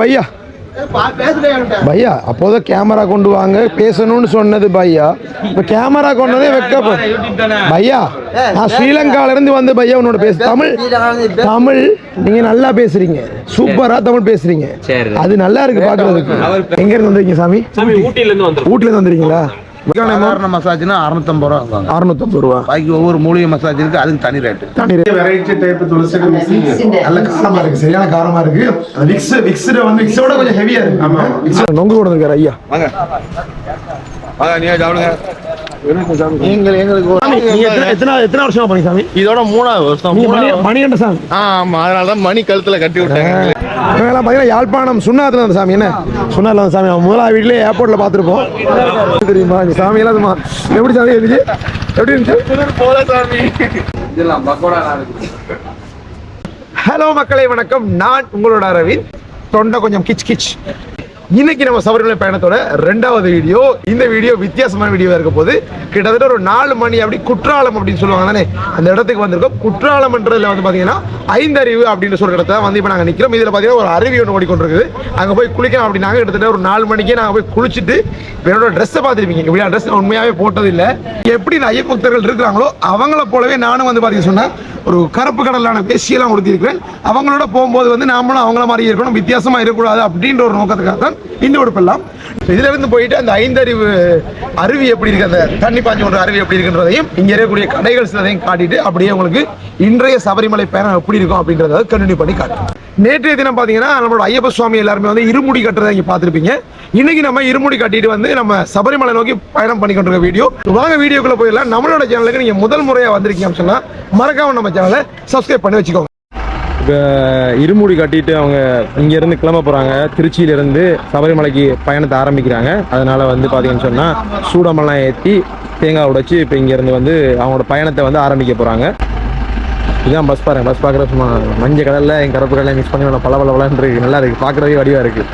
பையா. பையா அப்போதான் கேமரா கொண்டு வாங்க. பேசணும்னு சொன்னது பையா. இப்ப கேமரா கொண்டதே வெக்க பையா நான் ஸ்ரீலங்கால இருந்து வந்து பையா உன்னோட பேச தமிழ் தமிழ் நீங்க நல்லா பேசுறீங்க. சூப்பரா தமிழ் பேசுறீங்க. சரி. அது நல்லா இருக்கு பாக்குறதுக்கு. எங்க இருந்து வந்தீங்க சாமி? ஊட்டில இருந்து சாதாரண மசாஜ்னா அறுநூத்தம்பது ரூபா அறுநூத்தம்பது ரூபா. பாக்கி ஒவ்வொரு மூலிகை மசாஜ் இருக்கு அதுக்கு தனி ரேட்டு தனி வெரைட்டி டைப் துளசி நல்ல காரமா இருக்கு சரியான காரமா இருக்கு. விக்ஸ் விக்ஸ்ல வந்து விக்ஸோட கொஞ்சம் ஹெவியா இருக்கு. ஆமா. விக்ஸ் நொங்கு கொண்டு இருக்காரு ஐயா. வாங்க. வாங்க நீங்க சாப்பிடுங்க. எங்கள் எங்களுக்கு நீங்க எத்தனை எத்தனை வருஷமா பண்ணி சாமி? இதோட மூணாவது வருஷம் மணிகண்ட சாமி. ஆமா. அதனால தான் மணி கழுத்துல கட்டி விட்டாங்க இவங்கெல்லாம் பார்த்தீங்கன்னா யாழ்ப்பாணம் சுண்ணாத்துல அந்த சாமி என்ன? சுண்ணாத்துல அந்த சாமி. முதலாவது வீட்லயே ஏர்போர்ட்ல பார்த்துருப்போம் தெரியுமா? இந்த சாமி எல்லாம் எப்படி சாமி இருந்துச்சு எப்படி இருந்துச்சு? போல சாமி இதெல்லாம் பக்கோடா நாளைக்கு ஹலோ மக்களே வணக்கம். நான் உங்களோட அரவிந்த். தொண்டை கொஞ்சம் கிச் கிச். இன்னைக்கு நம்ம சபரிமலை பயணத்தோட ரெண்டாவது வீடியோ இந்த வீடியோ வித்தியாசமான வீடியோ இருக்க போது கிட்டத்தட்ட ஒரு நாலு மணி அப்படி குற்றாலம் அப்படின்னு சொல்லுவாங்க தானே? அந்த இடத்துக்கு வந்திருக்கோம். குற்றாலம்ன்றதுல வந்து பாத்தீங்கன்னா ஐந்தறிவு அப்படின்னு சொல்ற இடத்துல வந்து இப்போ நாங்கள் நிற்கிறோம் இதில் பார்த்தீங்கன்னா ஒரு அருவி ஒன்று ஓடிக்கொண்டிருக்குது. அங்கே போய் குளிக்கலாம் அப்படின்னாங்க. கிட்டத்தட்ட ஒரு நாலு மணிக்கே நாங்கள் போய் குளிச்சுட்டு என்னோட ட்ரெஸ்ஸை பார்த்துருப்பீங்க. இப்படி ட்ரெஸ் உண்மையாகவே போட்டதில்லை. எப்படி இந்த ஐயப்ப பக்தர்கள் இருக்கிறாங்களோ அவங்கள போலவே நானும் வந்து பார்த்தீங்கன்னா சொன்னால் ஒரு கருப்பு கடலான பேசியெல்லாம் உடுத்திருக்கிறேன் அவங்களோட போகும்போது வந்து நாமளும் அவங்கள மாதிரி இருக்கணும். வித்தியாசமா இருக்கக்கூடாது அப்படின்ற ஒரு நோக்கத்துக்காக தான் இந்த உடுப்பெல்லாம் இதுல இருந்து போயிட்டு அந்த ஐந்தறிவு அருவி எப்படி இருக்கு அந்த தண்ணி பாஞ்சு கொண்ட அருவி எப்படி இருக்குன்றதையும் இங்க இருக்கக்கூடிய கடைகள் சிலதையும் காட்டிட்டு அப்படியே உங்களுக்கு இன்றைய சபரிமலை பயணம் எப்படி இருக்கும் அப்படின்றத கண்டினியூ பண்ணி காட்டும் நேற்றைய தினம் பாத்தீங்கன்னா நம்மளோட ஐயப்ப சுவாமி எல்லாருமே வந்து இருமுடி கட்டுறதை இங்கே பார்த்திருப்பீங்க. இன்னைக்கு நம்ம இருமுடி கட்டிட்டு வந்து நம்ம சபரிமலை நோக்கி பயணம் பண்ணி கொண்டிருக்க வீடியோ. வாங்க வீடியோக்குள்ள போயிடலாம். நம்மளோட சேனலுக்கு நீங்க முதல் முறையா வந்திருக்கீங்க அப்படின்னு சொன்னா மறக்காம நம்ம சேனலை சப்ஸ்கிரைப் பண்ணி வச்சுக்கோங்க. இப்போ இருமுடி கட்டிட்டு அவங்க இங்கேருந்து கிளம்ப போகிறாங்க திருச்சியிலேருந்து சபரிமலைக்கு பயணத்தை ஆரம்பிக்கிறாங்க. அதனால் வந்து பார்த்தீங்கன்னு சொன்னால் சூடமெல்லாம் ஏற்றி தேங்காய் உடைச்சி இப்போ இங்கேருந்து வந்து அவங்களோட பயணத்தை வந்து ஆரம்பிக்க போகிறாங்க இதுதான் பஸ் பாருங்க. பஸ் பார்க்குற சும்மா மஞ்சள் கடலில் என் கருப்பு கடலை மிக்ஸ் பண்ணி நல்லா பல பல பலன்னு நல்லா இருக்குது பார்க்குறதே வடிவாக இருக்குது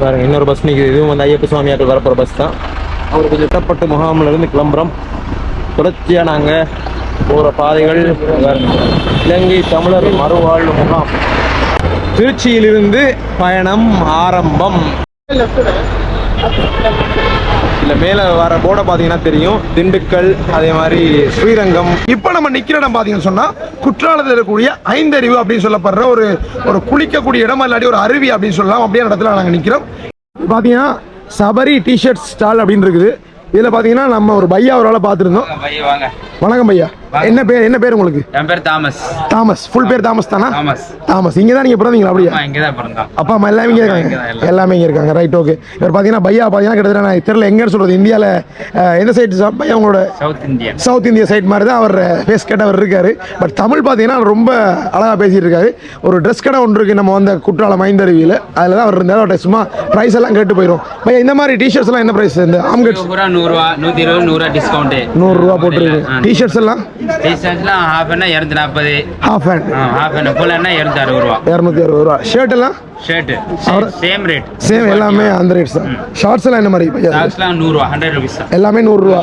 பாருங்க இன்னொரு பஸ் நிற்குது இதுவும் வந்து ஐயப்ப சுவாமியார்கள் வரப்போகிற பஸ் தான். அவர் கொஞ்சம் முகாமில் இருந்து கிளம்புறோம். தொடர்ச்சியாக நாங்கள் போகிற பாதைகள். இலங்கை தமிழர் மறுவாழ்வு முகாம். திருச்சியிலிருந்து பயணம் ஆரம்பம். இல்லை மேலே வர போர்டை பார்த்தீங்கன்னா தெரியும். திண்டுக்கல் அதே மாதிரி ஸ்ரீரங்கம். இப்போ நம்ம நிக்கிற இடம் பாத்தீங்கன்னு சொன்னா குற்றாலத்தில் இருக்கக்கூடிய ஐந்தறிவு அப்படின்னு சொல்லப்படுற ஒரு ஒரு குளிக்கக்கூடிய இடம் இல்லாட்டி ஒரு அருவி அப்படின்னு சொல்லலாம். அப்படியே இடத்துல நாங்கள் நிக்கிறோம். பாத்தீங்கன்னா சபரி டிஷர்ட் ஸ்டால் அப்படின்னு இருக்குது. இதுல பாத்தீங்கன்னா நம்ம ஒரு பையா ஒரு ஆளை பார்த்துருந்தோம் வணக்கம் பையா. என்ன பேர் என்ன பேர் உங்களுக்கு? என் பேர் தாமஸ். தாமஸ். ஃபுல் பேர் தாமஸ் தானா? தாமஸ். தாமஸ். இங்க தான் நீங்க பிறந்தீங்களா அப்படியா? அம்மா இங்கதான் பிறந்தோம். அப்பா அம்மா எல்லாமே இங்கே இருக்காங்க. எல்லாம். இங்கே இருக்காங்க. ரைட் ஓகே இவர் பார்த்தீங்கன்னா பையா பார்த்தீங்கன்னா கிட்டத்தட்ட நான் தெரியல எங்கன்னு சொல்றது இந்தியாவில் எந்த சைடு பையா உங்களோட? South Indian south India side மாதிரி தான் அவர் ஃபேஸ் கேட்டவர் இருக்காரு. பட் தமிழ் பார்த்தீங்கன்னா ரொம்ப அழகாக பேசிட்டு இருக்காரு. ஒரு ட்ரெஸ் கடை ஒன்று இருக்கு நம்ம வந்த குற்றாலம் ஐந்தருவியில் அதில் தான் அவர் இருந்தார். அவர்கிட்ட சும்மா ப்ரைஸ் எல்லாம் கேட்டு போயிடும் பையா இந்த மாதிரி டிஷர்ட்ஸ் எல்லாம் என்ன ப்ரைஸ் இந்த ஆம்கெட்ஸ்? நூறுரூவா நூற்றி இருபது நூறுரூவா டிஸ்கவுண்ட்டு நூறுரூவா போட்டுருக்கு. டிஷர்ட்ஸ் எல்லாம்? டிஷர்ட்ஸ்லாம் ஹாஃப் என்ன இரநூத்தி நாற்பது ஹாஃப் ஹேண்ட் ஹாஃப் என்ன ஃபுல் என்ன இரநூத்தி அறுபது ரூபா. இரநூத்தி அறுபது ரூபா. ஷர்ட் சேம் ரேட் சேம் எல்லாமே அந்த ரேட்ஸ் தான் ஷார்ட்ஸ் எல்லாம் என்ன மாதிரி? பையா டாக்ஸ்லாம் நூறுரூவா ஹண்ட்ரட் ருபீஸ் தான் எல்லாமே நூறுரூவா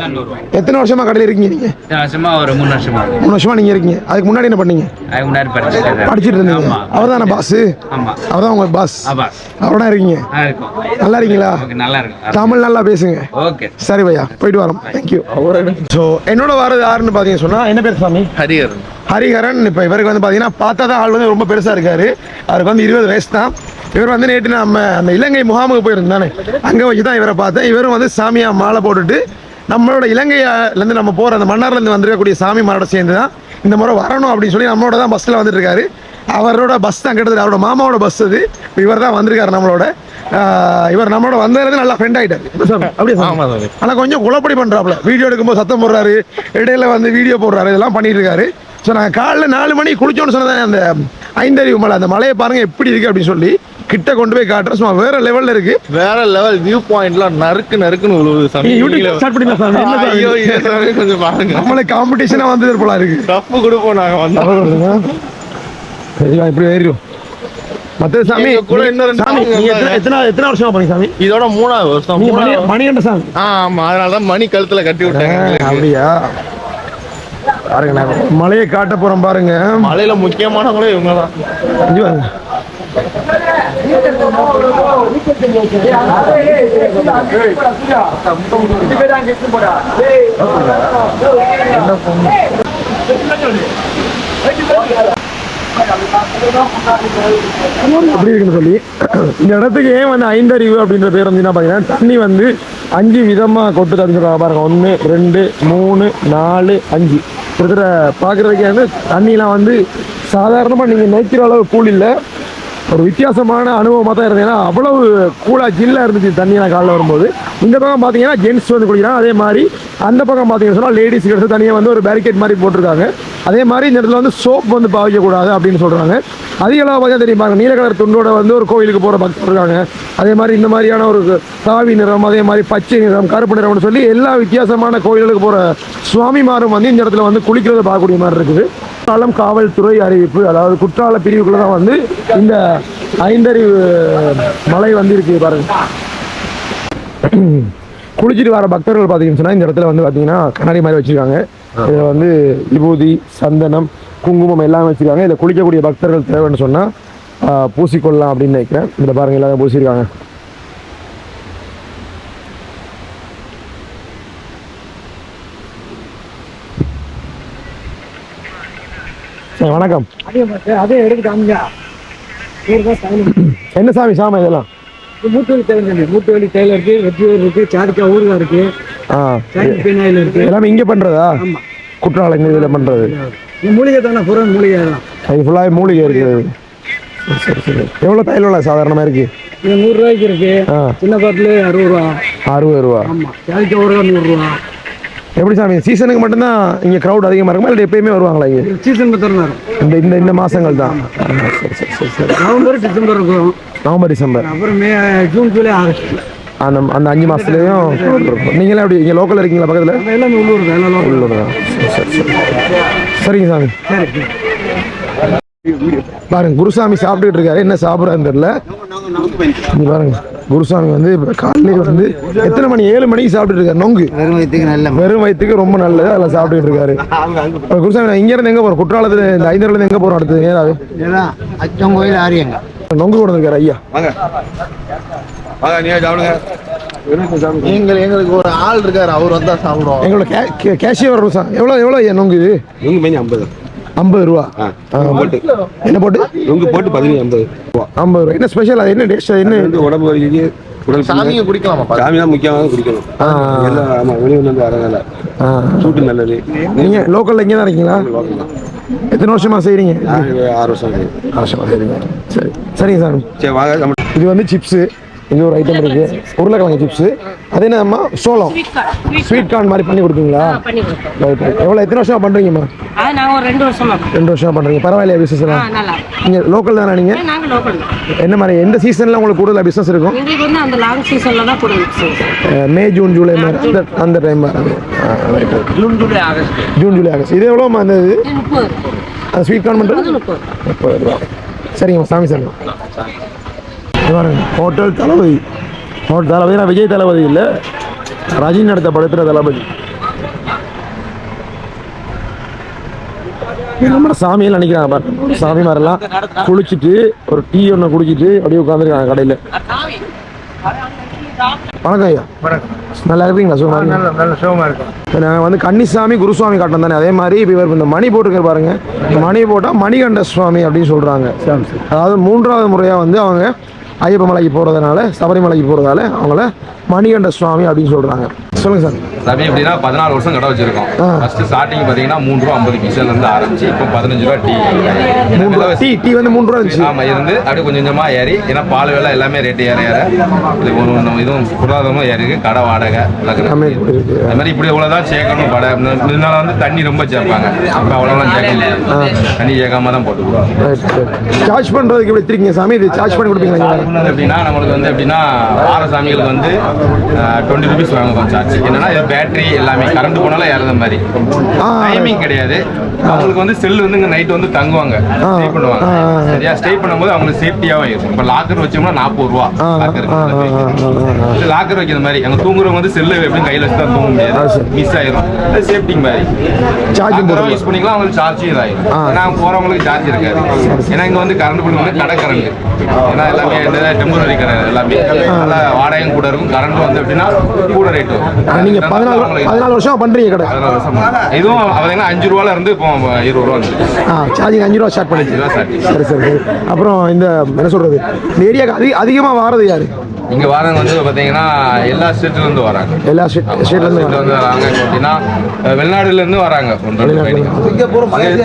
எத்தனை வருஷமா கடையில் இருக்கீங்க நீங்கள் இத்தனை வருஷமா? ஒரு மூணு வருஷமா. மூணு வருஷமா நீங்க இருக்கீங்க. அதுக்கு முன்னாடி என்ன பண்ணீங்க? அதுக்கு முன்னாடி படிச்சுட்டு படிச்சிட்டு இருந்தீங்க. ஆமா. அவர் தானே பாஸ் ஆமா. அவர் தான் பாஸ் ஆமா அவரோட இருக்கீங்க? நல்லா இருக்கும். நல்லா இருக்கீங்களா? நல்லா தமிழ் நல்லா பேசுங்க. ஓகே. சரி பையா போயிட்டு வரோம். தேங்க்யூ ஸோ என்னோட வரது யாருன்னு பார்த்தீங்க சொன்னா என்ன பேர் சாமி? ஹரிஹர் ஹரிஹரன். இப்போ இவருக்கு வந்து பார்த்தீங்கன்னா பார்த்தா தான் ஆள் வந்து ரொம்ப பெருசாக இருக்காரு. அவருக்கு வந்து இருபது வயசு தான். இவர் வந்து நேற்று நம்ம அந்த இலங்கை முகாமுக்கு போயிருந்தானே. அங்கே வச்சு தான் இவரை பார்த்தேன். இவரும் வந்து சாமியா மாலை போட்டுட்டு நம்மளோட இலங்கையிலேருந்து நம்ம போகிற அந்த மன்னார்லேருந்து வந்திருக்கக்கூடிய சாமி மாரோட சேர்ந்து தான் இந்த முறை வரணும் அப்படின்னு சொல்லி நம்மளோட தான் பஸ்ஸில் வந்துட்டு இருக்காரு அவரோட பஸ் தான் கிட்டத்தட்ட அவரோட மாமாவோட பஸ் அது. இவர் தான் வந்திருக்காரு நம்மளோட. இவர் நம்மளோட வந்தது நல்லா ஃப்ரெண்ட் சாமி? அப்படியே சாமி? ஆனா கொஞ்சம் குழப்படி பண்றாப்ல வீடியோ எடுக்கும்போது சத்தம் போடுறாரு. இடையில வந்து வீடியோ போடுறாரு. இதெல்லாம் பண்ணிட்டு இருக்காரு ஸோ நாங்கள் காலைல நாலு மணிக்கு குளிச்சோன்னு சொன்னதான் அந்த ஐந்தறிவு மலை அந்த மலையை பாருங்க எப்படி இருக்கு அப்படின்னு சொல்லி. கிட்ட கொண்டு போய் காட்டுறேன். சும்மா வேற லெவல்ல இருக்கு. வேற லெவல் வியூ பாயிண்ட்லாம் நறுக்கு நறுக்குன்னு விழுவுது சாமி. யூடியூப் ஸ்டார்ட் சாமி. என்ன? ஐயோ சாமி கொஞ்சம் பாருங்க. நம்மளே காம்படிஷனா வந்தது போல இருக்கு. டஃப் கொடுப்போம் நாங்க வந்தோம் சரிவா இப்படி ஏறிடும் மத்த சாமி கூட இன்னும் சாமி. எத்தனை வருஷமா பண்ணி சாமி? இதோட மூணாவது வருஷம். மணி மணிகண்ட சாமி. ஆமா. அதனால தான் மணி கழுத்துல கட்டி விட்டாங்க. அப்படியா? பாருங்க மலையை காட்ட போறோம் பாருங்க. மலையில முக்கியமானவங்களே இவங்க தான் இருக்குன்னு சொல்லி இந்த இடத்துக்கு ஏன் வந்து ஐந்தறிவு அப்படின்ற பேர் வந்து என்ன பார்த்தீங்கன்னா தண்ணி வந்து அஞ்சு விதமாக கொட்டு அப்படின்னு சொல்றாங்க. பாருங்க ஒன்று ரெண்டு மூணு நாலு அஞ்சு. கிட்டத்தட்ட பார்க்குறதுக்கே வந்து தண்ணிலாம் வந்து சாதாரணமாக நீங்கள் நினைக்கிற அளவு கூல் இல்லை. ஒரு வித்தியாசமான அனுபவமாக தான் இருந்தது. ஏன்னா அவ்வளவு கூலாக ஜில்லாக இருந்துச்சு தண்ணியெல்லாம் காலைல வரும்போது. இந்த பக்கம் பார்த்தீங்கன்னா ஜென்ட்ஸ் வந்து குளிக்கலாம் அதே மாதிரி அந்த பக்கம் பார்த்தீங்கன்னா சொன்னால் லேடிஸ் எடுத்து தனியாக வந்து ஒரு பேரிகேட் மாதிரி போட்டிருக்காங்க. அதே மாதிரி இந்த இடத்துல வந்து சோப் வந்து பாவிக்கக்கூடாது அப்படின்னு சொல்கிறாங்க அதிக அளவு பார்த்தீங்கன்னா தெரியும் பாருங்க. நீல கலர் துண்டோட வந்து ஒரு கோயிலுக்கு போகிற பக்தர் இருக்காங்க அதே மாதிரி இந்த மாதிரியான ஒரு சாவி நிறம் அதே மாதிரி பச்சை நிறம் கருப்பு நிறம்னு சொல்லி எல்லா வித்தியாசமான கோயில்களுக்கு போகிற சுவாமிமாரும் வந்து இந்த இடத்துல வந்து குளிக்கிறத பார்க்கக்கூடிய மாதிரி இருக்குது. குற்றாலம் காவல்துறை அறிவிப்பு அதாவது குற்றால பிரிவுக்குள்ள தான் வந்து இந்த ஐந்தறிவு மலை வந்து இருக்கு பாருங்க. குளிச்சுட்டு வர பக்தர்கள் பார்த்தீங்கன்னு சொன்னா இந்த இடத்துல வந்து பார்த்தீங்கன்னா கண்ணாடி மாதிரி வச்சிருக்காங்க. இதில் வந்து விபூதி சந்தனம் குங்குமம் எல்லாமே வச்சிருக்காங்க. இதில் குளிக்கக்கூடிய பக்தர்கள் தேவைன்னு சொன்னால் பூசிக்கொள்ளலாம் அப்படின்னு நினைக்கிறேன். இதில் பாருங்க எல்லாரும் பூசியிருக்காங்க வணக்கம். அதே எடுத்து காமிங்க. என்ன சாமி சாமி இதெல்லாம்? மூட்டு வலி டெய்லர் மூட்டு வலி டெய்லர் இருக்கு வெற்றியூர் இருக்கு சாரிக்கா ஊருகா இருக்கு பின்னாயில் இருக்கு. எல்லாமே இங்கே பண்ணுறதா குற்றாலங்கள் இதில் பண்ணுறது மூலிகை தானே புறம் மூலிகை அது ஃபுல்லாகவே மூலிகை இருக்குது. சரி சரி எவ்வளோ தையல் விலை சாதாரணமாக இருக்குது இது நூறு ரூபாய்க்கு இருக்கு. சின்ன பாட்டில் அறுபது ரூபா. அறுபது ரூபா. ஆமா. சாரிக்கா ஊருகா நூறு ரூபா. எப்படி சாமி? சீசனுக்கு மட்டும்தான் இங்கே க்ரௌட் அதிகமாக இருக்குமா? இல்லை எப்பயுமே வருவாங்களா இங்கே? சீசன் வரும். இந்த இந்த இந்த மாதங்கள் தான். சரி சரி சரி சரி நவம்பர் டிசம்பர் இருக்கும். November December. அப்புறம் மே ஜூன் ஜூலை ஆகஸ்ட். அந்த அந்த அஞ்சு மாதத்துலேயும் நீங்களே அப்படி இங்கே லோக்கல் இருக்கீங்களா பக்கத்தில்? எல்லாமே உள்ளூர் தான் எல்லாம். உள்ளூர் தான். சரி சரி சரி. சரிங்க சாமி. பாருங்க குருசாமி சாப்பிட்டுட்டு இருக்காரு. என்ன சாப்பிட்றான்னு தெரியல. பாருங்க. குருசாமி வந்து இப்ப காலையில வந்து எத்தனை மணி? ஏழு மணிக்கு சாப்பிட்டுட்டு இருக்காரு. நொங்கு. வெறும் வயிற்றுக்கு நல்ல வெறும் வயிற்றுக்கு ரொம்ப நல்லது. அதில் சாப்பிட்டுட்டு இருக்காரு. குருசாமி நான் இங்க இருந்து எங்க போறோம்? குற்றாலத்துல இந்த ஐந்தரில் இருந்து எங்க போறோம் அடுத்தது? இதெல்லாம் அச்சம் கோயில் ஆரியங்க. நொங்கு கொண்டு இருக்காரு ஐயா. வாங்க. வாங்க நீங்க சாப்பிடுங்க. எங்க எங்களுக்கு ஒரு ஆள் இருக்காரு. அவர் வந்தா சாப்பிடுவோம். எங்களோட கே கே- கேஷியர் எவ்வளோ எவ்வளோ ஐயா நொங்கு இது? நுங்கு மேனி ஐம்பது. ஐம்பது ரூபா. ஆ, போட்டு. என்ன போட்டு நுங்கு போட்டு பதினஞ்சு ஐம்பது. ஐம்பது ரூபா. என்ன ஸ்பெஷல் அது? என்ன டேஸ்ட் அது? என்ன? உடம்பு வலிக்கு உடல் சாமியை குடிக்கலாமா? சாமி தான் முக்கியமாக குடிக்கணும். ஆ. எல்லாம் ஆமாம் வெளியூர்ல இருந்து வரதில்ல ஆ. சூட்டு நல்லது. நீங்க லோக்கல்ல இங்கே தான் இருக்கீங்களா? எத்தனை வருஷமா செய்றீங்க? நான் ஆறு வருஷம் ஆகுது. வருஷமா செய்றீங்க. சரி. சரிங்க சாமி. சரி வாங்க இது வந்து சிப்ஸு இது ஒரு ஐட்டம் இருக்கு. உருளைக்கிழங்கு சிப்ஸு அது என்னம்மா? சோளம். ஸ்வீட் கார்ன் மாதிரி பண்ணி கொடுப்போம். ரைட் ரைட் எவ்வளோ எத்தனை வருஷமா பண்றீங்கம்மா? அது நாங்கள் ஒரு ரெண்டு வருஷமா ரெண்டு வருஷமா பண்றீங்க. பரவாயில்லையா பிசினஸ் ஆ எல்லாம் நல்லா நீங்க லோக்கல் தானே நீங்க? நாங்கள் லோக்கல் தான். என்ன மாதிரி? எந்த சீசன்ல உங்களுக்கு கூடுதல் பிசினஸ் இருக்கும்? எங்களுக்கு வந்து அந்த லாங் சீசனில் தான் கொடுங்க அஹ் மே ஜூன் ஜூலை மாதிரி. அந்த அந்த time June July August June July August இது எவ்வளோமா அந்த இது? அந்த ஸ்வீட் கார்ன் பண்ணுறது முப்பது. ரூபா. சரிங்கம்மா சாமி சாமி. ஹோட்டல் தளபதி. ஹோட்டல் தளபதி நான் விஜய் தளபதி இல்லை. ரஜினி நடத்த படத்துல தளபதி. நம்ம சாமியெல்லாம் நினைக்கிறாங்க பாருங்க. சாமி மாதிரிலாம் குளிச்சுட்டு ஒரு டீ ஒன்று குடிச்சிட்டு அப்படியே உட்காந்துருக்காங்க கடையில். வணக்கம் ஐயா. நல்லா இருக்கீங்களா? சும்மா நல்ல இருக்கும். நாங்கள் வந்து கன்னிசாமி குருசுவாமி காட்டணும் தானே? அதே மாதிரி இப்போ இவர் இந்த மணி போட்டுருக்காரு பாருங்க. மணி போட்டால் மணிகண்ட சுவாமி அப்படின்னு சொல்கிறாங்க அதாவது மூன்றாவது முறையாக வந்து அவங்க ஐயப்ப மலைக்கு போகிறதுனால சபரிமலைக்கு போகிறதால அவங்கள மணிகண்ட சுவாமி அப்படின்னு சொல்றாங்க. சொல்லுங்க சார். சாமி எப்படின்னா பதினாலு வருஷம் கடை வச்சிருக்கோம். ஃபர்ஸ்ட் ஸ்டார்டிங் பாத்தீங்கன்னா மூணு ரூபா ஐம்பது பைசால இருந்து ஆரம்பிச்சு இப்போ பதினஞ்சு ரூபா டீ. மூணு ரூபா டீ டீ வந்து மூணு ரூபா இருந்துச்சு. ஆமா இருந்து அப்படியே கொஞ்சம் கொஞ்சமா ஏறி ஏன்னா பால் விலை எல்லாமே ரேட்டு ஏற ஏற. இது ஒரு ஒண்ணு இதுவும் பொருளாதாரமும் ஏறி இருக்கு கடை வாடகை. அது மாதிரி இப்படி இவ்வளவுதான் சேர்க்கணும் கடை இதனால வந்து தண்ணி ரொம்ப சேர்ப்பாங்க. அப்ப அவ்வளோலாம் சேர்க்க முடியாது. தண்ணி சேர்க்காம தான் போட்டுக்குவோம் சார்ஜ் பண்றதுக்கு எப்படி வச்சிருக்கீங்க? சாமி இது சார்ஜ் பண்ணி கொடுப்பீங்களா? எப்படின்னா நம்மளுக்கு வந்து எப்படின்னா வார சாமிகளுக்கு வந்து டுவெண்ட்டி ருபீஸ் வாங்குவோம் சார்ஜ் என்னன்னா இது பேட்டரி எல்லாமே கரண்ட் போனாலும் ஏறத மாதிரி. டைமிங் கிடையாது. அவங்களுக்கு வந்து செல் வந்து இங்க நைட் வந்து தங்குவாங்க. ஸ்டே பண்ணுவாங்க. சரியா? ஸ்டே பண்ணும்போது அவங்களுக்கு சேஃப்டியாவும் இருக்கும். இப்போ லாக்கர் வச்சோம்னா நாற்பது ரூபா லாக்கர். லாக்கர் வைக்கிற மாதிரி. அங்க தூங்குறவங்க வந்து செல்லு எப்படியும் கையில வச்சு தான் தூங்க முடியாது. மிஸ் ஆயிரும். சேஃப்டி மாதிரி. போடுறது. யூஸ் பண்ணிக்கலாம் அவங்களுக்கு சார்ஜும் இதாயிரும். ஆ. ஏன்னா போறவங்களுக்கு சார்ஜ் இருக்காது. ஏன்னா இங்க வந்து கரண்ட் பில் வந்து கடை கரண்ட் ஏன்னா எல்லாமே டெம்பரரி கடை எல்லாமே. அதனால வாடகையும் கூட இருக்கும் கரண்ட் வந்து எப்படின்னா கூட ரேட் வரும். நீங்க பதினாலு பதினாலு வருஷம் பண்றீங்க கடை. பதினாலு வருஷம் இதுவும் பார்த்தீங்கன்னா அஞ்சு ரூபால இருந்து இப்போ இருபது ரூபா வந்து ஆ சார்ஜிங் அஞ்சு ரூபா ஸ்டார்ட் பண்ணிச்சு. சரி சரி சரி. அப்புறம் இந்த என்ன சொல்றது? இந்த ஏரியாவுக்கு அதிக அதிகமாக வாரது யாரு? இங்க வரவங்க வந்து பாத்தீங்கன்னா எல்லா ஸ்டேட்ல இருந்து வராங்க. எல்லா ஸ்டேட் ஸ்டேட்ல இருந்து ஸ்டேட்ல வந்து வராங்க. இப்போ எப்படின்னா அஹ், வெளிநாடுல இருந்து வராங்க.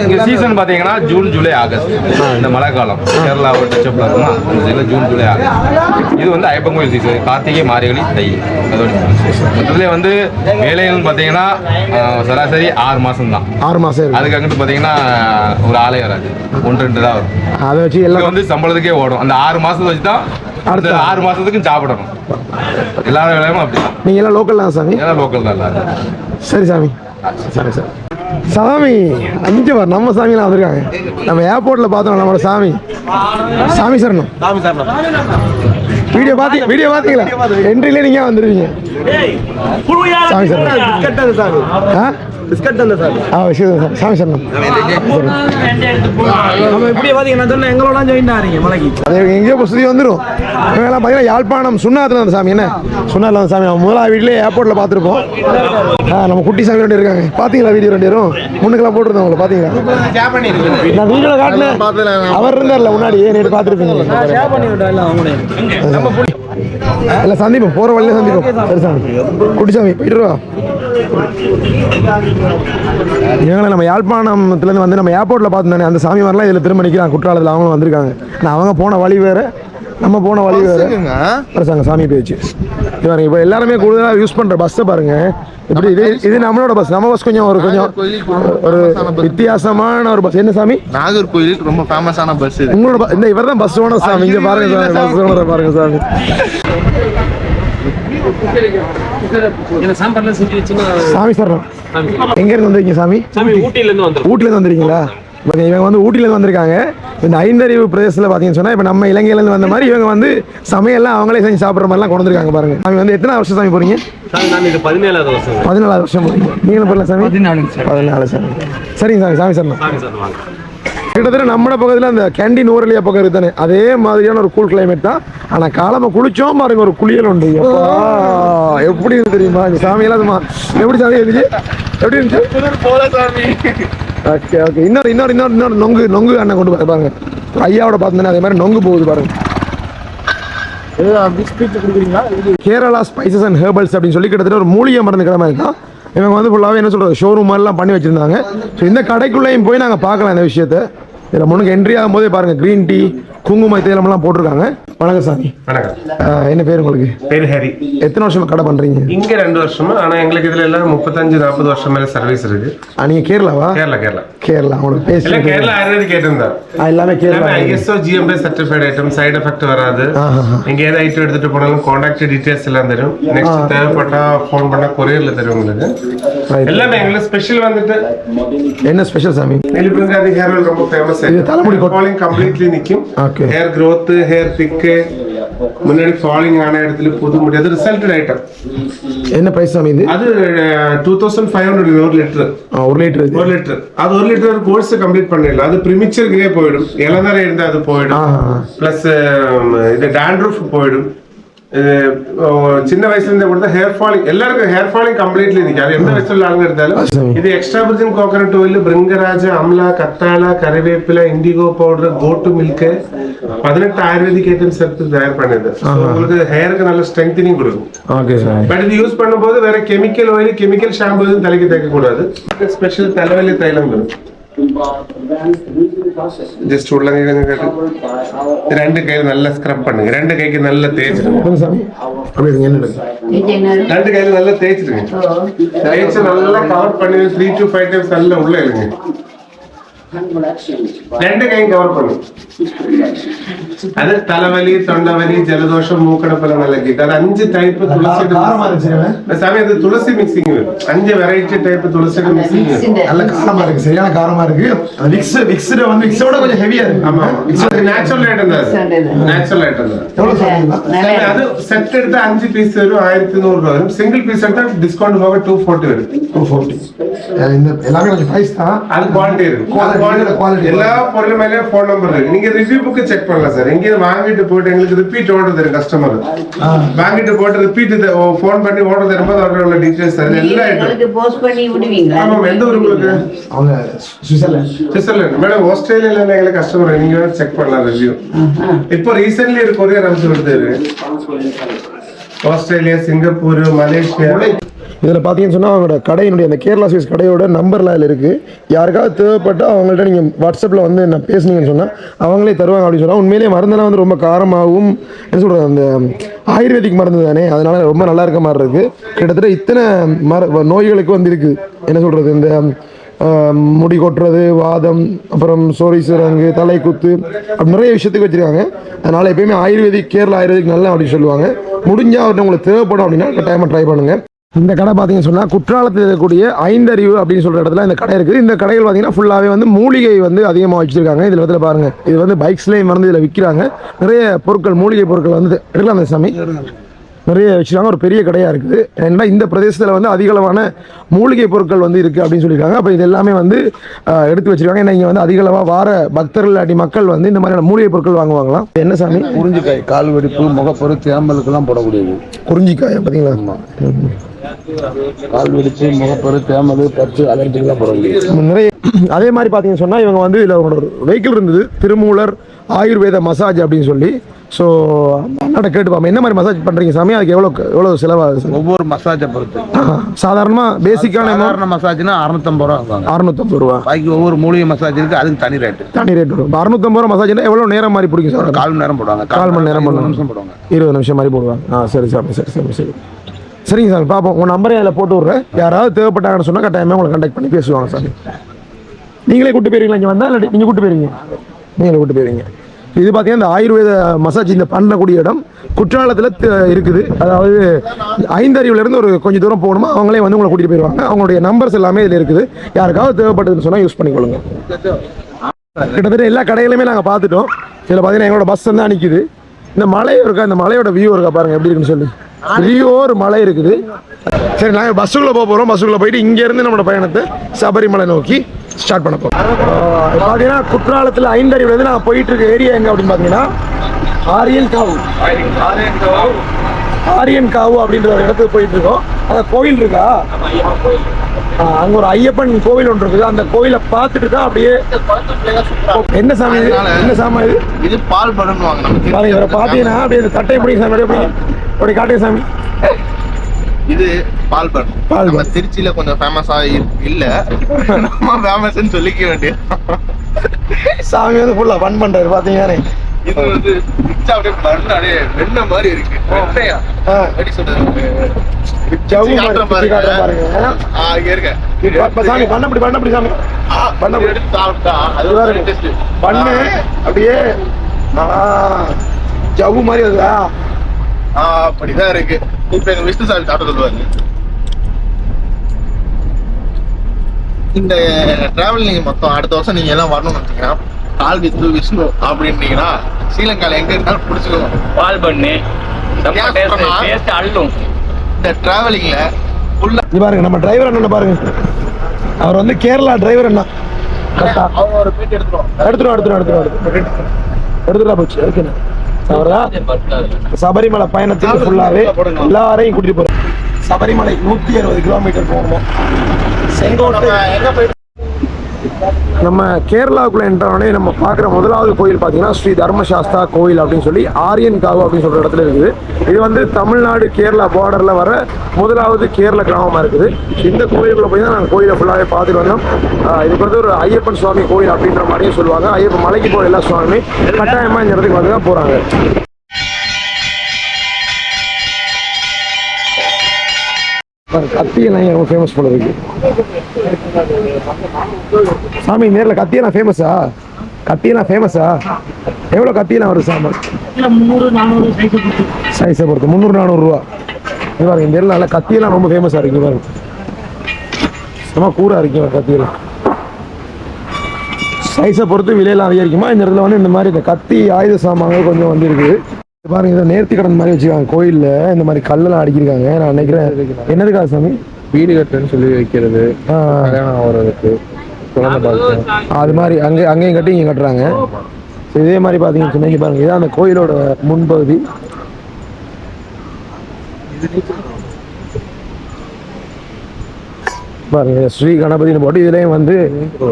இங்க சீசன் பாத்தீங்கன்னா ஜூன் ஜூலை ஆகஸ்ட் இந்த மழை காலம். கேரளா டச்சப்ல இருக்குமா? அந்த சைடுல ஜூன் ஜூலை ஆகஸ்ட் இது வந்து ஐயப்பன் கோயில் சீசன் கார்த்திகை மார்கழி தை. அதோட மொத்தத்துல வந்து வேலைகள் பாத்தீங்கன்னா அஹ், சராசரி ஆறு மாசம் தான் ஆறு மாசம் இருக்கு. அதுக்கு அங்கிட்டு பாத்தீங்கன்னா ஒரு ஆளே வராது. ஒன்று ரெண்டு தான் வரும். அதை வச்சு எல்லாம் வந்து சம்பளத்துக்கே ஓடும். அந்த ஆறு மாசத்தை வச்சு தான் அடுத்த அடுத்த- ஆறு மாசத்துக்கும் சாப்பிடணும். எல்லா வேலையும் அப்படிதான். நீங்க எல்லாம் லோக்கல் தான் சாமி? ஏன்னா லோக்கல் தான் சரி சாமி. சரி சார். சாமி அஞ்சு பேர் நம்ம சாமிலாம் வந்திருக்காங்க. நம்ம ஏர்போர்ட்ல பார்த்தோம் நம்மளோட சாமி. சாமி சரணம். வீடியோ பாத்தி வீடியோ பாத்தீங்களா? என்ட்ரிலே நீங்க வந்துருவீங்க சாமி சரணம். ஆ? ஆ விஷயம் சார். சாமி சரணம் நம்ம இப்படி பாத்தீங்கன்னா சொன்னா எங்களோட ஜாயின் ஆறீங்க மலைக்கு. அது எங்கேயோ இப்போ சுற்றி வந்துடும் இவங்கெல்லாம் பார்த்தீங்கன்னா யாழ்ப்பாணம் சுண்ணாத்துல அந்த சாமி. என்ன? சுண்ணாத்துல அந்த சாமி. நம்ம முதலாவது வீட்லேயே ஏர்போர்ட்டில் பார்த்துருப்போம். ஆ நம்ம குட்டி சாமி ரெண்டு இருக்காங்க. பார்த்தீங்களா வீடியோ ரெண்டு பேரும்? முன்னுக்கெல்லாம் போட்டிருந்தோம் உங்களை. பார்த்தீங்களா? நான் வீடியோ காட்டினேன். அவர் இருந்தார்ல முன்னாடி. நேற்று பார்த்துருப்பீங்க? இல்லை சந்திப்போம். போகிற வழியில சந்திப்போம். சரி சாமி. இவங்களை நம்ம யாழ்ப்பாணத்துலேருந்து வந்து நம்ம ஏர்போர்ட்டில் பார்த்துருந்தானே அந்த சாமி மாதிரிலாம் இதில் திரும்ப நிற்கிறாங்க குற்றாலத்தில் அவங்களும் வந்திருக்காங்க. நான் அவங்க போன வழி வேறு நம்ம போன வழி வேறு. அரசாங்க சாமி பேச்சு. இவங்க இப்போ எல்லாருமே கூடுதலாக யூஸ் பண்ணுற பஸ்ஸை பாருங்க. இப்படி இது இது நம்மளோட பஸ் நம்ம பஸ் கொஞ்சம் ஒரு கொஞ்சம் ஒரு வித்தியாசமான ஒரு பஸ் என்ன சாமி? நாகர்கோயில் ரொம்ப ஃபேமஸான பஸ் உங்களோட இந்த இவர் தான் பஸ் ஓனர் சாமி. இங்கே பாருங்க சாமி பஸ் ஓனரை பாருங்க சாமி. சாமி சார் எங்க இருந்து வந்திருக்கீங்க சாமி? சாமி ஊட்டில இருந்து வந்துரும் ஊட்டில இருந்து வந்திருக்கீங்களா? பாருங்க, இவங்க வந்து ஊட்டில இருந்து வந்திருக்காங்க. இந்த ஐந்தறிவு பிரதேசத்தில் பார்த்தீங்கன்னு சொன்னா இப்போ நம்ம இலங்கையில இருந்து வந்த மாதிரி இவங்க வந்து சமையல்லாம் அவங்களே செஞ்சு சாப்பிட்ற மாதிரிலாம் கொண்டு வந்திருக்காங்க பாருங்க. சாமி வந்து எத்தனை வருஷம் சாமி போறீங்க? நான் இது பதினேழாவது வருஷம். பதினாலாவது வருஷம் போறீங்க. நீங்களும் போடல சாமி? பதினாலு பதினாலு சாமி. சரிங்க சாமி சாமி சார் சாமி சார் வாங்க. கிட்டத்தட்ட நம்ம பக்கத்தில் அந்த கேண்டீன் ஊரலியா பக்கம் இருக்குதானே? அதே மாதிரியான ஒரு கூல் கிளைமேட் தான். ஆனால் காலம குளிச்சோம் பாருங்க ஒரு குளியல் உண்டு. எப்பா, எப்படி இருக்கு தெரியுமா? இந்த சாமியெல்லாம் சும்மா எப்படி சாமி இருந்துச்சு? எப்படி இருந்துச்சு? ஓகே ஓகே இன்னொரு இன்னொரு இன்னொரு இன்னொரு நொங்கு நொங்கு அண்ணன் கொண்டு பாருங்க. ஐயாவோட பார்த்தோன்னே அதே மாதிரி நொங்கு போகுது பாருங்க. கேரளா ஸ்பைசஸ் அண்ட் ஹெர்பல்ஸ் அப்படின்னு சொல்லி கிட்டத்தட்ட ஒரு மூலிகை மருந்து கடை மாதிரி தான். இவங்க வந்து ஃபுல்லாகவே என்ன சொல்கிறது ஷோரூம் மாதிரிலாம் பண்ணி வச்சுருந்தாங்க. ஸோ இந்த கடைக்குள்ளேயும் போய் நாங்கள் பார்க்கலாம் இந்த விஷயத்தை. இதில் முன்னுக்கு என்ட்ரி ஆகும்போதே பாருங்கள் க்ரீன் டீ குங்கும தேயிலமெல்லாம் போட்டிருக்காங்க. வணக்கம் சாமி. வணக்கம். என்ன பேர் உங்களுக்கு? பேர் ஹரி. எத்தனை வருஷமா கடை பண்ணுறீங்க இங்க ரெண்டு வருஷமா ஆனா எங்களுக்கு இதுல எல்லாம் முப்பத்தஞ்சு நாற்பது வருஷம் மேல சர்வீஸ் இருக்கு. நீங்கள் கேரளாவா? கேரளா கேரளா. கேரளா உங்களுக்கு பேசி கேரளா ஆயுர்வேதிக் ஐட்டம் தான் எல்லாமே கேரளா எல்லாமே ISO GMP certified item side effect வராது. நீங்க ஏதாவது ஐட்டம் எடுத்துட்டு போனாலும் கான்டாக்ட் டீடைல்ஸ் எல்லாம் தரும். நெக்ஸ்ட் தேவைப்பட்டா ஃபோன் பண்ணா கொரியர்ல தரும் உங்களுக்கு. எல்லாமே எங்களுக்கு ஸ்பெஷல் வந்துட்டு. என்ன ஸ்பெஷல் சாமி? நெல்லிபுங்காதி ஆயில் ரொம்ப ஃபேமஸ் இது தலைமுடி ஃபாலிங் கம்ப்ளீட்லி நிக்கும். Okay. Hair growth hair thick முன்னாடி ஃபாலிங் ஆன இடத்துல புது முடி அது ரிசல்டட் ஐட்டம் என்ன ப்ரைஸ் சாமி இது? அது டூ தௌசண்ட் ஃபைவ் ஹண்ட்ரட் ஒரு லிட்டர் ஒரு லிட்டர் ஒரு லிட்டர் அது ஒரு லிட்டர் கோர்ஸ் கம்ப்ளீட் பண்ணிடலாம். அது ப்ரிமிச்சர்க்கே போயிடும். இளநரை இருந்தா அது போயிடும். பிளஸ் இது டேண்ட்ரூஃப் போயிடும். சின்ன வயசுல இருந்தே கொடுத்தா ஹேர் ஃபாலிங் எல்லாருக்கும் ஹேர் ஃபாலிங் கம்ப்ளீட்லி நிற்காது எந்த வயசுல ஆளுங்க எடுத்தாலும். இது extra virgin coconut oil bhringraj amla கத்தாழை கறிவேப்பிலை இண்டிகோ பவுடர் கோட்டு மில்க் பதினெட்டு ஆயுர்வேதிக் ஐட்டம்ஸ் எடுத்து தயார் பண்ணுது உங்களுக்கு ஹேருக்கு நல்ல ஸ்ட்ரெங்தனிங் கொடுக்கும். பட் இது யூஸ் பண்ணும்போது வேற கெமிக்கல் ஆயில் கெமிக்கல் ஷாம்பு எதுவும் தலைக்கு தேய்க்க கூடாது ஸ்பெஷல் தலைவலி தைலம் வரும். ஜஸ்ட் உள்ளங்க கொஞ்சம் கேட்டு ரெண்டு கையில நல்லா ஸ்க்ரப் பண்ணுங்க ரெண்டு கைக்கு நல்லா தேய்ச்சிடுங்க சாமி அப்படி இருங்க என்ன எடுங்க ரெண்டு கையில நல்லா தேய்ச்சிடுங்க தேய்ச்சி நல்லா கவர் பண்ணி த்ரீ டு ஃபைவ் டைம்ஸ் நல்லா உள்ள இழுங்க ரெண்டு கையும் கவர் பண்ணுங்க அது தலைவலி தொண்டவலி ஜலதோஷம் மூக்கடப்பெல்லாம் நல்லா கேட்கு அது அஞ்சு டைப் துளசி காரமா இருந்துச்சு சாமி அது துளசி மிக்சிங் அஞ்சு வெரைட்டி டைப் துளசி மிக்சிங் நல்ல காரமா இருக்கு சரியான காரமா இருக்கு விக்ஸ் விக்ஸ்ட வந்து விக்ஸோட கொஞ்சம் ஹெவியா இருக்கு ஆமா அது நேச்சுரல் ஐட்டம் தான் நேச்சுரல் ஐட்டம் தான் எவ்வளவு சொல்றீங்களா சாமி, அது செட் எடுத்தா அஞ்சு பீஸ் வரும் ஆயிரத்தி நூறு ரூபா வரும் சிங்கிள் பீஸ் எடுத்தா டிஸ்கவுண்ட் போக டூ ஃபோர்ட்டி வரும் டூ ஃபோர்ட்டி இந்த எல்லாமே கொஞ்சம் பிரைஸ் தான் அது குவாலிட்டி இருக்கு Quality, Quality- quality. எல்லா பொருள் மேலே ஃபோன் நம்பர் இருக்கு. நீங்க ரிவ்யூ புக் செக் பண்ணலாம் சார் எங்க வாங்கிட்டு போயிட்டு எங்களுக்கு ரிப்பீட் ஆர்டர் தரும் கஸ்டமர் வாங்கிட்டு போயிட்டு ரிப்பீட் ஃபோன் பண்ணி ஆர்டர் தரும்போது அதோட உள்ள டீடைல்ஸ் தரும் எல்லா ஐட்டம் எங்களுக்கு போஸ்ட் பண்ணி ஆமாம் எந்த ஊர் உங்களுக்கு? அவங்க சுவிட்சர்லாந்து. சுவிட்சர்லாந்து. மேடம் ஆஸ்திரேலியால எங்களுக்கு கஸ்டமர் நீங்க செக் பண்ணலாம் ரிவ்யூ இப்போ ரீசென்ட்லி ஒரு கொரியர் அனுப்பிச்சு கொடுத்தாரு. Australia Singapore Malaysia. இதில் பார்த்தீங்கன்னு சொன்னால் அவங்களோட கடையினுடைய அந்த கேரளா ஸ்வீஸ் கடையோட நம்பர்லாம் அதில் இருக்குது யாருக்காவது தேவைப்பட்டால் அவங்கள்ட்ட நீங்கள் வாட்ஸ்அப்பில் வந்து என்ன பேசுனீங்கன்னு சொன்னால் அவங்களே தருவாங்க அப்படின்னு சொன்னால் உண்மையிலேயே மருந்தெல்லாம் வந்து ரொம்ப காரமாகவும் என்ன சொல்கிறது அந்த ஆயுர்வேதிக் மருந்து தானே அதனால் ரொம்ப நல்லா இருக்க மாதிரி இருக்குது கிட்டத்தட்ட இத்தனை மர நோய்களுக்கு வந்து இருக்குது என்ன சொல்கிறது இந்த முடி கொட்டுறது வாதம் அப்புறம் சோரி சிறங்கு தலைக்குத்து அப்படி நிறைய விஷயத்துக்கு வச்சுருக்காங்க. அதனால் எப்பயுமே ஆயுர்வேதிக் கேரளா ஆயுர்வேதிக் நல்லா அப்படின்னு சொல்லுவாங்க. முடிஞ்சால் அவர்கிட்ட உங்களுக்கு தேவைப்படும் அப்படின்னா கட்டாயமாக ட்ரை பண்ணுங்கள் இந்த கடை பார்த்தீங்கன்னு சொன்னால் குற்றாலத்தில் இருக்கக்கூடிய ஐந்தறிவு அப்படின்னு சொல்கிற இடத்துல இந்த கடை இருக்குது. இந்த கடைகள் பார்த்தீங்கன்னா ஃபுல்லாகவே வந்து மூலிகை வந்து அதிகமாக வச்சுருக்காங்க. இதில் இடத்துல பாருங்கள் இது வந்து பைக்ஸ்லேயும் வந்து இதில் விற்கிறாங்க நிறைய பொருட்கள் மூலிகை பொருட்கள் வந்து எடுக்கலாம் அந்த சாமி. நிறைய வச்சுருக்காங்க. ஒரு பெரிய கடையாக இருக்குது. ஏன்னா இந்த பிரதேசத்தில் வந்து அதிகளவான மூலிகை பொருட்கள் வந்து இருக்குது அப்படின்னு சொல்லியிருக்காங்க. அப்போ இது எல்லாமே வந்து எடுத்து வச்சிருக்காங்க. ஏன்னா இங்கே வந்து அதிகளவாக வார பக்தர்கள் அடி மக்கள் வந்து இந்த மாதிரியான மூலிகை பொருட்கள் வாங்குவாங்களாம். என்ன சாமி? குறிஞ்சிக்காய் கால் வெடிப்பு முகப்பொரு தேம்பலுக்கெல்லாம் போடக்கூடியது. குறிஞ்சிக்காய் பார்த்தீங்களா கால் வெடிப்பு முகப்பொரு தேமல் பச்சு அலர்ஜிக்கெல்லாம் போடக்கூடியது நிறைய அதே மாதிரி பார்த்தீங்கன்னு சொன்னால் இவங்க வந்து இதில் அவங்களோட ஒரு வெஹிக்கிள் இருந்தது. திருமூலர் ஆயுர்வேத மசாஜ் அப்படின்னு சொல்லி. ஸோ அண்ணாட்ட கேட்டு பார்ப்போம் என்ன மாதிரி மசாஜ் பண்ணுறீங்க சாமி? அதுக்கு எவ்வளோ எவ்வளோ செலவாகுது சார் ஒவ்வொரு மசாஜை பொறுத்து. சாதாரணமாக பேசிக்கான சாதாரண மசாஜ்னா அறுநூத்தம்பது ரூபா அறுநூத்தம்பது ரூபா. பாக்கி ஒவ்வொரு மூலிகை மசாஜ் இருக்கு அதுக்கு தனி ரேட்டு தனி ரேட் வரும். அறுநூத்தம்பது ரூபா மசாஜ்னா எவ்வளோ நேரம் மாதிரி பிடிக்கும் சார்? கால் மணி நேரம் போடுவாங்க. கால் மணி நேரம். நிமிஷம் போடுவாங்க. இருபது நிமிஷம் மாதிரி போடுவாங்க. ஆ சரி சாமி சரி சரி சரி. சரிங்க சார் பார்ப்போம் உங்கள் நம்பரே அதில் போட்டு விட்றேன். யாராவது தேவைப்பட்டாங்கன்னு சொன்னால் கட்டாயமாக உங்களை கான்டாக்ட் பண்ணி பேசுவாங்க சார். நீங்களே கூட்டு போயிருவீங்களா இங்கே வந்தால் இல்லை நீங்கள் கூட்டு போயிருவீங்க? நீங்களே கூட்டு போயிருவீங்க. இது பார்த்தீங்கன்னா இந்த ஆயுர்வேத மசாஜ் இந்த பண்ணக்கூடிய இடம். குற்றாலத்தில் இருக்குது. அதாவது ஐந்தறிவுலேருந்து ஒரு கொஞ்சம் தூரம் போகணுமா? அவங்களே வந்து உங்களை கூட்டிகிட்டு போயிடுவாங்க அவங்களுடைய நம்பர்ஸ் எல்லாமே இதில் இருக்குது. யாருக்காவது தேவைப்பட்டதுன்னு சொன்னால் யூஸ் பண்ணிக்கொள்ளுங்க. கிட்டத்தட்ட எல்லா கடைகளையுமே நாங்கள் பார்த்துட்டோம். இதில் பார்த்தீங்கன்னா எங்களோட பஸ் தான் நிற்கிது இந்த மலை இருக்கா இந்த மலையோட வியூ இருக்கா பாருங்க எப்படி இருக்குன்னு சொல்லி. பெரிய ஒரு மலை இருக்குது. சரி நாங்கள் பஸ்ஸுக்குள்ளே போக போகிறோம் பஸ்ஸுக்குள்ளே போயிட்டு இங்கேருந்து நம்மளோட பயணத்தை சபரிமலை நோக்கி ஸ்டார்ட் பண்ண போகிறோம் பார்த்தீங்கன்னா குற்றாலத்தில் ஐந்தறிவுலேருந்து நான் போயிட்டு இருக்க ஏரியா எங்கே அப்படின்னு பார்த்தீங்கன்னா ஆரியன் காவு ஆரியன் காவு அப்படின்ற ஒரு இடத்துக்கு போயிட்டு இருக்கோம். அந்த கோயில் இருக்கா? அங்க ஒரு ஐயப்பன் கோவில் ஒன்று இருக்குது. அந்த கோயிலை பார்த்துட்டு தான் அப்படியே என்ன சாமி இது? என்ன சாமி இது? இது பால் பாருங்க இவரை பார்த்தீங்கன்னா அப்படியே தட்டை பிடிங்க சாமி அப்படியே அப்படி காட்டுங்க சாமி. இது பால் பன் பால் நம்ம. திருச்சியில கொஞ்சம் ஃபேமஸா இல்ல. நம்ம ஃபேமஸ்னு சொல்லிக்க வேண்டியது சாமி வந்து ஃபுல்லா ஃபன் பண்றாரு பாத்தீங்கன்னா இது வந்து மிச்சம் அப்படியே பன் அப்படியே வெண்ணெய் மாதிரி இருக்கு. வெண்ணையா எப்படி சொல்றது? ஜவ்வு மாதிரி காட்டுற பிச்சு இங்க இருக்க சாமி பண்ண அப்படி பண்ண அப்படி சாமி. பண்ண எடுத்து சாப்பிட்டா அது பாருங்க. டேஸ்ட் பண்ணு. அப்படியே ஆ, ஜவ்வு மாதிரி இருக்குதா ஆ அப்படிதான் இருக்கு. இப்ப எங்க விஷ்ணு சாமி சாப்பிட சொல்லுவாரு. இந்த டிராவல் நீங்க மொத்தம் அடுத்த வருஷம் நீங்க எல்லாம் வரணும்னு நினைச்சீங்கன்னா கால் வித்து விஷ்ணு அப்படின்னீங்கன்னா ஸ்ரீலங்கால எங்க இருந்தாலும் பிடிச்சிக்கோங்க. பால் பண்ணு. டேஸ்ட் அள்ளும். இந்த டிராவலிங்ல ஃபுல்லா பாருங்க நம்ம டிரைவர் அண்ணனை பாருங்க. அவர் வந்து கேரளா டிரைவர் அண்ணா. கரெக்டா அவங்க ஒரு பேட்டி எடுத்துருவோம். எடுத்துரும் எடுத்துரும் எடுத்துரும் எடுத்துட்டா போச்சு ஓகேண்ணா சபரிமலை பயணத்துக்கு ஃபுல்லாவே எல்லாரையும் கூட்டிட்டு போறோம். சபரிமலை நூத்தி அறுபது கிலோமீட்டர் போகணும். செங்கோட்டை நம்ம கேரளாவுக்குள்ள என்றவொடனே நம்ம பார்க்குற முதலாவது கோயில் பார்த்தீங்கன்னா ஸ்ரீ தர்மசாஸ்தா கோயில் அப்படின்னு சொல்லி ஆரியன் காவு அப்படின்னு சொல்கிற இடத்துல இருக்குது. இது வந்து தமிழ்நாடு கேரளா பார்டரில் வர முதலாவது கேரள கிராமமாக இருக்குது. இந்த கோயிலுக்குள்ளே போய் தான் நாங்கள் கோயிலை ஃபுல்லாகவே பார்த்துட்டு வந்தோம். இதுக்கு வந்து ஒரு ஐயப்பன் சுவாமி கோயில் அப்படின்ற மாதிரியும் சொல்லுவாங்க. ஐயப்பன் மலைக்கு போகிற எல்லா சுவாமி கட்டாயமாக இந்த இடத்துக்கு வந்து தான் போகிறாங்க கத்தியெல்லாம் ரொம்ப ஃபேமஸ் போல இருக்கு சாமி நேரில் கத்தியெல்லாம் ஃபேமஸா கத்தியெல்லாம் ஃபேமஸா எவ்வளோ கத்தியெல்லாம் வருது சாமி? முந்நூறு நானூறு சைக்கிள் கொடுத்து சைஸை பொறுத்து. முந்நூறு நானூறுரூவா இது பாருங்க இந்த நல்லா கத்தியெல்லாம் ரொம்ப ஃபேமஸாக இருக்கு பாருங்க. சும்மா கூரா இருக்கு கத்தியெல்லாம். சைஸை பொறுத்து விலையெல்லாம் அதிகரிக்குமா? இந்த இடத்துல வந்து இந்த மாதிரி இந்த கத்தி ஆயுத சாமான்கள் கொஞ்சம் வந்து இருக்குது இது பாருங்க இதை நேர்த்தி கடன் மாதிரி வச்சுருக்காங்க. கோயிலில் இந்த மாதிரி கல்லெல்லாம் அடிக்கிருக்காங்க. நான் நினைக்கிறேன் என்னதுக்கா சாமி வீடு கட்டுறேன்னு சொல்லி வைக்கிறது கல்யாணம் ஆகிறதுக்கு அது மாதிரி அங்கே அங்கேயும் கட்டி இங்கே கட்டுறாங்க. இதே மாதிரி பார்த்தீங்கன்னு சொன்னா இங்க பாருங்க. இதான் அந்த கோயிலோட முன்பகுதி. பாருங்க ஸ்ரீ கணபதினு போட்டு இதுலயும் வந்து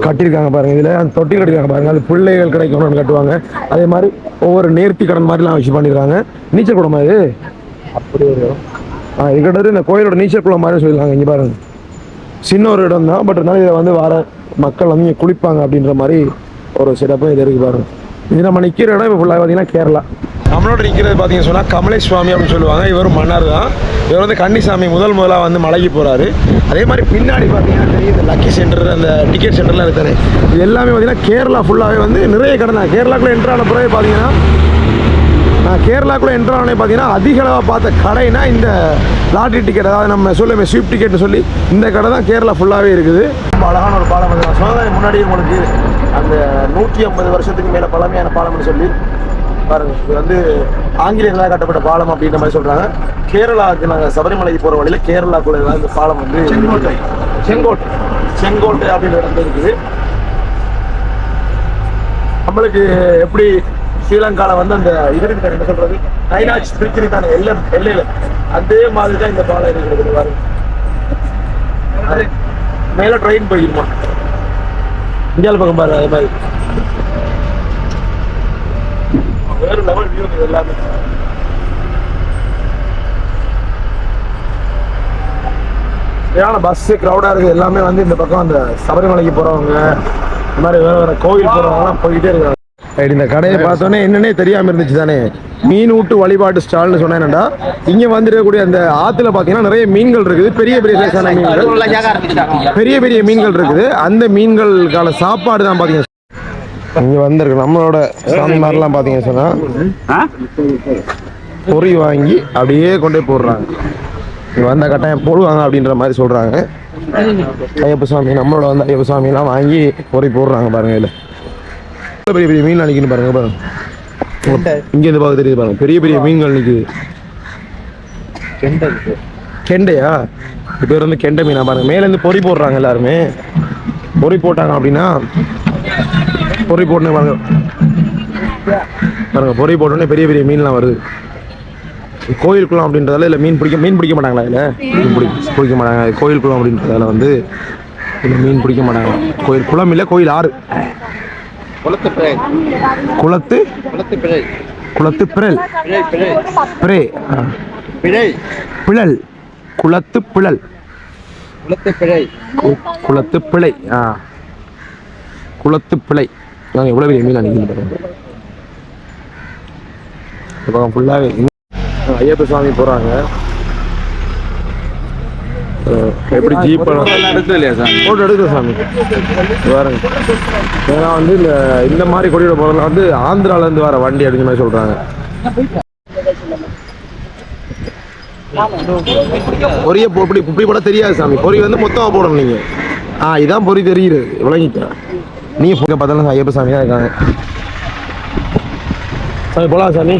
கட்டியிருக்காங்க பாருங்க. இதுல அந்த தொட்டி கட்டிருக்காங்க பாருங்க. அது பிள்ளைகள் கிடைக்கணும்னு கட்டுவாங்க. அதே மாதிரி ஒவ்வொரு நேர்த்தி கடன் மாதிரிலாம் வச்சு பண்ணிருக்காங்க நீச்சல் குளமா இது அப்படி ஒரு ஆ இது கிட்டத்தட்ட இந்த கோயிலோட நீச்சல் குளம் மாதிரி சொல்லிருக்காங்க இங்க பாருங்க. சின்ன ஒரு இடம் தான் பட் இருந்தாலும் இதில் வந்து வர மக்கள் வந்து இங்க குளிப்பாங்க அப்படின்ற மாதிரி ஒரு சிறப்பு இது இருக்கு பாருங்க. இது நம்ம நிற்கிற இடம் இப்போ ஃபுல்லாக பார்த்தீங்கன்னா கேரளா. நம்மளோட நிற்கிறது பார்த்தீங்கன்னு சொன்னால் கமலேஷ் சுவாமி அப்படின்னு சொல்லுவாங்க. இவர் மன்னர் தான். இவர் வந்து கன்னிசாமி முதல் முதலாக வந்து மலைக்கு போகிறாரு அதே மாதிரி பின்னாடி பார்த்தீங்கன்னா தெரியுது லக்கி சென்டர் அந்த டிக்கெட் சென்டர்லாம் இருக்காரு. இது எல்லாமே பார்த்தீங்கன்னா கேரளா ஃபுல்லாகவே வந்து நிறைய கடை தான். கேரளாக்குள்ளே என்ட்ரு ஆன பிறகு பார்த்தீங்கன்னா நான் கேரளாக்குள்ளே என்ட்ரு ஆனே பார்த்தீங்கன்னா அதிக அளவாக பார்த்த கடைனா இந்த லாட்ரி டிக்கெட் அதாவது நம்ம சொல்லுமே ஸ்வீப் டிக்கெட்னு சொல்லி இந்த கடை தான் கேரளா ஃபுல்லாகவே இருக்குது. ரொம்ப அழகான ஒரு பாலம் வந்து நான் சொன்னதான் முன்னாடி உங்களுக்கு அந்த நூற்றி ஐம்பது வருஷத்துக்கு மேலே பழமையான பாலம்னு சொல்லி பாருங்க இது வந்து ஆங்கிலேயர்களால் கட்டப்பட்ட பாலம் அப்படின்ற மாதிரி சொல்றாங்க. கேரளாவுக்கு நாங்கள் சபரிமலைக்கு போகிற வழியில் கேரளாக்குள்ள தான் இந்த பாலம் வந்து செங்கோட்டை. செங்கோட்டை. செங்கோட்டை அப்படின்ற இடத்துல இருக்குது. நம்மளுக்கு எப்படி ஸ்ரீலங்கால வந்து அந்த இது என்ன சொல்றது? நைனாச் பிரிச்சு தானே எல்லை எல்லையில. அதே மாதிரி தான் இந்த பாலம் இருக்கிறது பாருங்க. மேல ட்ரெயின் போயிருமா? இந்தியாவில் பக்கம் பாரு அதே மாதிரி. வேற லெவல் வியூ இது எல்லாமே. சரியான பஸ் க்ரௌடா இருக்கு எல்லாமே வந்து இந்த பக்கம் அந்த சபரிமலைக்கு போறவங்க இந்த மாதிரி வேற வேற கோவில் போறவங்கலாம் போயிட்டே இருக்காங்க. ரைட் இந்த கடையை பார்த்தோன்னே என்னன்னே தெரியாம இருந்துச்சு தானே. மீன் ஊட்டு வழிபாட்டு ஸ்டால்னு சொன்னேன்டா இங்க வந்துருக்கக்கூடிய அந்த ஆத்துல பாத்தீங்கன்னா நிறைய மீன்கள் இருக்குது. பெரிய பெரிய சைஸான மீன்கள். பெரிய பெரிய மீன்கள் இருக்குது. அந்த மீன்களுக்கான சாப்பாடு தான் பாத்தீங்க இங்க வந்திருக்கு. நம்மளோட மாதிரிலாம் பாத்தீங்க சொன்னா பொறி வாங்கி அப்படியே கொண்டு போய் போடுறாங்க. இங்க வந்த கட்டாயம் போடுவாங்க அப்படின்ற மாதிரி சொல்றாங்க. ஐயப்ப சாமி நம்மளோட வந்து ஐயப்ப சாமிலாம் வாங்கி பொறி போடுறாங்க பாருங்க இதுல. பெரிய பெரிய மீன் நினைக்கணும் பாருங்க பாருங்க. இங்க இருந்து பார்க்க தெரியுது பாருங்க. பெரிய பெரிய மீன்கள் நிக்குது. கெண்டையா? இது பேர் வந்து கெண்டை மீனா பாருங்க. மேல இருந்து பொறி போடுறாங்க எல்லாருமே. பொறி போட்டாங்க அப்படின்னா பொறி போட்டு பாருங்க. பாருங்க பொறி போட்டோன்னே பெரிய பெரிய மீன்லாம் வருது. கோயில் குளம் அப்படின்றதால இல்லை மீன் பிடிக்க மீன் பிடிக்க மாட்டாங்களா இதில் மீன் பிடி பிடிக்க மாட்டாங்க. கோயில் குளம் அப்படின்றதால வந்து இதில் மீன் பிடிக்க மாட்டாங்க. கோயில் குளம் இல்லை கோயில் ஆறு. குளத்து குளத்து? குளத்து பிழை குளத்து பிறல். பிரே பிழல். குளத்து பிழல். குளத்து பிழை குளத்து பிழை. ஆ. குளத்து பிழை. நாங்கள் எவ்வளோ பெரிய மீன் அன்றைக்கி பாருங்க. இந்த பக்கம் ஃபுல்லாகவே ஐயப்ப சுவாமி போகிறாங்க எப்படி ஜீப் இல்லையா சார் போட்டோ எடுக்கிற சாமி. பாருங்க. ஏன்னா வந்து இந்த இந்த மாதிரி கொடியோட போகிறதுல வந்து ஆந்திராலேருந்து வர வண்டி அப்படிங்கிற மாதிரி சொல்கிறாங்க பொரிய இப்படி இப்படி போட தெரியாது சாமி. பொரி வந்து மொத்தமாக போடணும் நீங்கள் ஆ இதான் பொரி தெரியுது. விளங்கிட்டேன் நீ போக பார்த்தாலும் ஐயப்ப சாமியாக இருக்காங்க. சாமி போலாம் சாமி